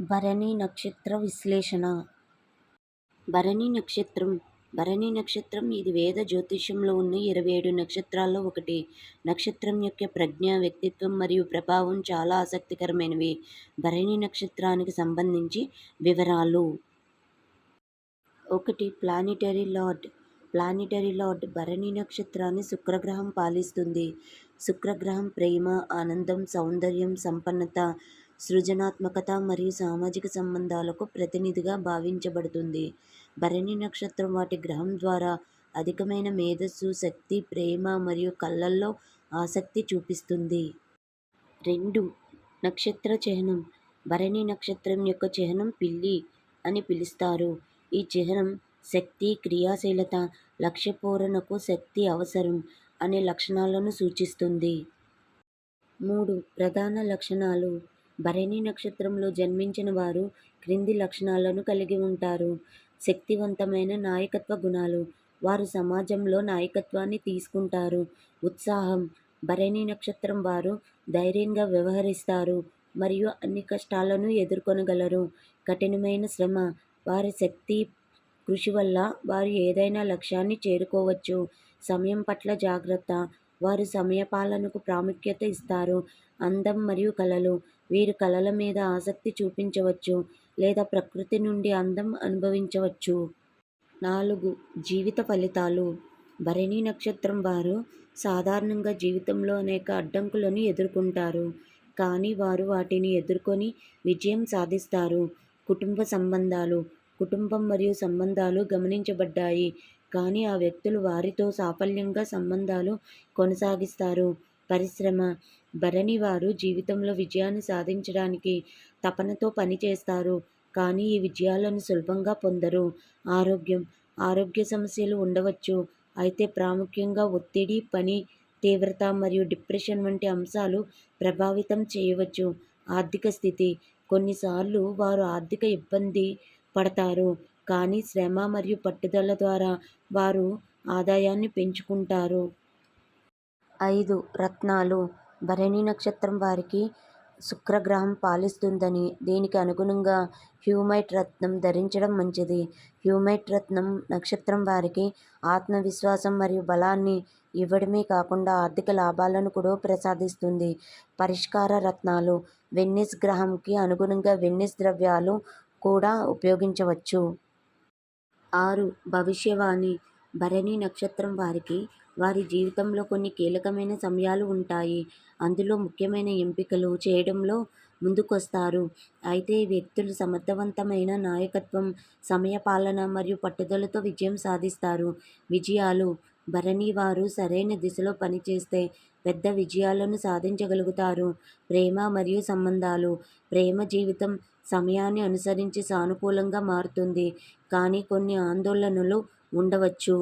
భరణి నక్షత్ర విశ్లేషణ. భరణి నక్షత్రం. భరణి నక్షత్రం ఇది వేద జ్యోతిష్యంలో ఉన్న ఇరవై ఏడు నక్షత్రాల్లో ఒకటి. నక్షత్రం యొక్క ప్రజ్ఞ వ్యక్తిత్వం మరియు ప్రభావం చాలా ఆసక్తికరమైనవి. భరణి నక్షత్రానికి సంబంధించి వివరాలు. ఒకటి planetary lord. Planetary lord Bharani నక్షత్రాన్ని శుక్రగ్రహం పాలిస్తుంది. శుక్రగ్రహం ప్రేమ ఆనందం సౌందర్యం సంపన్నత సృజనాత్మకత మరియు సామాజిక సంబంధాలకు ప్రతినిధిగా భావించబడుతుంది. భరణి నక్షత్రం వాటి గ్రహం ద్వారా అధికమైన మేధస్సు శక్తి ప్రేమ మరియు కళ్ళల్లో ఆసక్తి చూపిస్తుంది. రెండు. నక్షత్ర చిహ్నం. భరణి నక్షత్రం యొక్క చిహ్నం పిల్లి అని పిలుస్తారు. ఈ చిహ్నం శక్తి క్రియాశీలత లక్ష్యపూరణకు శక్తి అవసరం అనే లక్షణాలను సూచిస్తుంది. మూడు. ప్రధాన లక్షణాలు. భరణి నక్షత్రంలో జన్మించిన వారు క్రింది లక్షణాలను కలిగి ఉంటారు. శక్తివంతమైన నాయకత్వ గుణాలు. వారు సమాజంలో నాయకత్వాన్ని తీసుకుంటారు. ఉత్సాహం. భరణి నక్షత్రం వారు ధైర్యంగా వ్యవహరిస్తారు. మరియు అన్ని కష్టాలను ఎదుర్కొనగలరు. కఠినమైన శ్రమ. వారి శక్తి కృషి వల్ల వారు ఏదైనా లక్ష్యాన్ని చేరుకోవచ్చు. సమయం పట్ల జాగ్రత్త. వారు సమయపాలనకు ప్రాముఖ్యత ఇస్తారు. అందం మరియు కళలు. వీరు కళల మీద ఆసక్తి చూపించవచ్చు లేదా ప్రకృతి నుండి అందం అనుభవించవచ్చు. నాలుగు జీవిత ఫలితాలు. భరణి నక్షత్రం వారు సాధారణంగా జీవితంలో అనేక అడ్డంకులను ఎదుర్కొంటారు. కానీ వారు వాటిని ఎదుర్కొని విజయం సాధిస్తారు. కుటుంబ సంబంధాలు. కుటుంబం మరియు సంబంధాలు గమనించబడ్డాయి. కానీ ఆ వ్యక్తులు వారితో సాఫల్యంగా సంబంధాలు కొనసాగిస్తారు. పరిశ్రమ. భరణి వారు జీవితంలో విజయాన్ని సాధించడానికి తపనతో పనిచేస్తారు కానీ ఈ విజయాలను సులభంగా పొందరు. ఆరోగ్యం. ఆరోగ్య సమస్యలు ఉండవచ్చు. అయితే ప్రాముఖ్యంగా ఒత్తిడి పని తీవ్రత మరియు డిప్రెషన్ వంటి అంశాలు ప్రభావితం చేయవచ్చు. ఆర్థిక స్థితి. కొన్నిసార్లు వారు ఆర్థిక ఇబ్బంది పడతారు. కానీ శ్రమ మరియు పట్టుదల ద్వారా వారు ఆదాయాన్ని పెంచుకుంటారు. ఐదు రత్నాలు. భరణి నక్షత్రం వారికి శుక్రగ్రహం పాలిస్తుందని దీనికి అనుగుణంగా హ్యూమైట్ రత్నం ధరించడం మంచిది. హ్యూమైట్ రత్నం నక్షత్రం వారికి ఆత్మవిశ్వాసం మరియు బలాన్ని ఇవ్వడమే కాకుండా ఆర్థిక లాభాలను కూడా ప్రసాదిస్తుంది. పరిష్కార రత్నాలు. వెన్నిస్ గ్రహంకి అనుగుణంగా వెన్నిస్ ద్రవ్యాలు కూడా ఉపయోగించవచ్చు. ఆరు భవిష్యవాణి. భరణి నక్షత్రం వారికి వారి జీవితంలో కొన్ని కీలకమైన సమయాలు ఉంటాయి. అందులో ముఖ్యమైన ఎంపికలు చేయడంలో ముందుకొస్తారు. అయితే ఈ వ్యక్తులు సమర్థవంతమైన నాయకత్వం సమయపాలన మరియు పట్టుదలతో విజయం సాధిస్తారు. విజయాలు భరణి వారు సరైన దిశలో పనిచేస్తే పెద్ద విజయాలను సాధించగలుగుతారు. ప్రేమ మరియు సంబంధాలు ప్రేమ జీవితం సమయాన్ని అనుసరించి సానుకూలంగా మారుతుంది. కానీ కొన్ని ఆందోళనలు ఉండవచ్చు.